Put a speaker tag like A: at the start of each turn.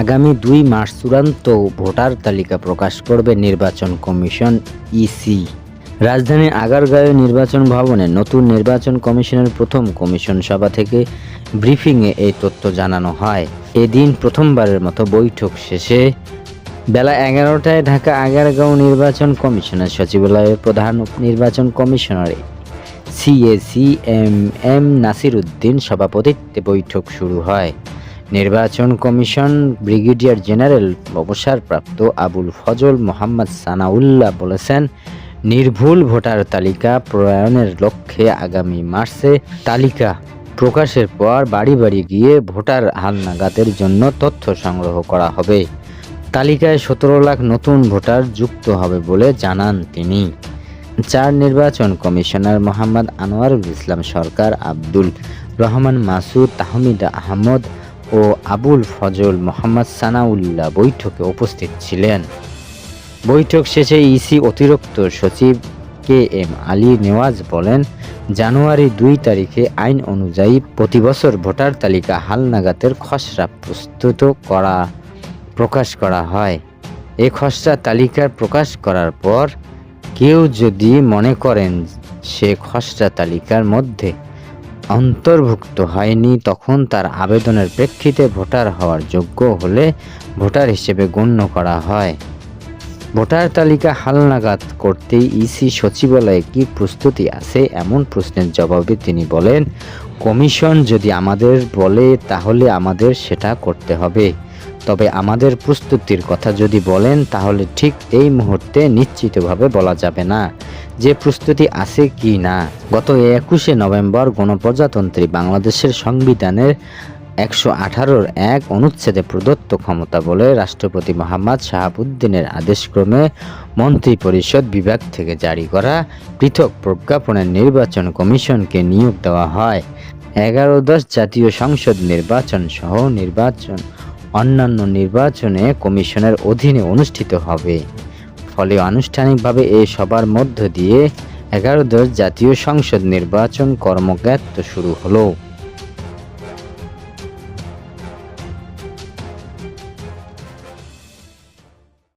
A: আগামী দুই মার্চ চূড়ান্ত ভোটার তালিকা প্রকাশ করবে নির্বাচন কমিশন ইসি। রাজধানীর আগারগাঁও নির্বাচন ভবনে নতুন নির্বাচন কমিশনের প্রথম কমিশন সভা থেকে ব্রিফিংয়ে এই তথ্য জানানো হয়। এদিন প্রথমবারের মতো বৈঠক শেষে বেলা এগারোটায় ঢাকা আগারগাঁও নির্বাচন কমিশনের সচিবালয়ের প্রধান নির্বাচন commissioner CEC M M Nasir Uddin সভাপতিত্বে বৈঠক শুরু হয়। নির্বাচন কমিশন ব্রিগেডিয়ার জেনারেল অবসরপ্রাপ্ত আবুল ফজল মোহাম্মদ সানাউল্লাহ বলেছেন, নির্ভুল ভোটার তালিকা প্রণয়নের লক্ষ্যে আগামী মার্চে তালিকা প্রকাশের পর বাড়ি বাড়ি গিয়ে ভোটার হালনাগাদের জন্য তথ্য সংগ্রহ করা হবে। তালিকায় সতেরো লাখ নতুন ভোটার যুক্ত হবে বলে জানান তিনি। চার নির্বাচন কমিশনার মোহাম্মদ আনোয়ারুল ইসলাম সরকার আব্দুল রহমান মাসুদ তাহমিদ আহমদ ও আবুল ফজল মোহাম্মদ সানাউল্লাহ বৈঠকে উপস্থিত ছিলেন। বৈঠক শেষে ইসি অতিরিক্ত সচিব কে এম আলী নেওয়াজ বলেন, জানুয়ারি দুই তারিখে আইন অনুযায়ী প্রতি বছর ভোটার তালিকা হালনাগাদের খসড়া প্রস্তুত করা, প্রকাশ করা হয়। এই খসড়া তালিকা প্রকাশ করার পর কেউ যদি মনে করেন সে খসড়া তালিকার মধ্যে অন্তর্ভুক্ত হয়নি, তখন তার আবেদনের প্রেক্ষিতে ভোটার হওয়ার যোগ্য হলে ভোটার হিসেবে গণ্য করা হয়। ভোটার তালিকা হালনাগাদ করতে ইসি সচিবালয়ে কি প্রস্তুতি আছে এমন প্রশ্নের জবাবে তিনি বলেন, কমিশন যদি আমাদের বলে, তাহলে আমাদের সেটা করতে হবে। তবে আমাদের প্রস্তুতির কথা যদি বলেন, তাহলে ঠিক এই মুহূর্তে নিশ্চিতভাবে বলা যাবে না যে প্রস্তুতি আছে কি না। গত একুশে নভেম্বর গণপ্রজাতন্ত্রী বাংলাদেশের সংবিধানের একশো আঠারোর এক অনুচ্ছেদে প্রদত্ত ক্ষমতা বলে রাষ্ট্রপতি মোহাম্মদ শাহাবুদ্দিনের আদেশক্রমে মন্ত্রিপরিষদ বিভাগ থেকে জারি করা পৃথক প্রজ্ঞাপনের নির্বাচন কমিশনকে নিয়োগ দেওয়া হয়। এগারো দশ জাতীয় সংসদ নির্বাচন সহ নির্বাচন অন্যান্য নির্বাচনে কমিশনের অধীনে অনুষ্ঠিত হবে। ফলে আনুষ্ঠানিকভাবে এই সবার মধ্য দিয়ে এগারো দশ জাতীয় সংসদ নির্বাচন কর্মক্ষেত্র শুরু হলো।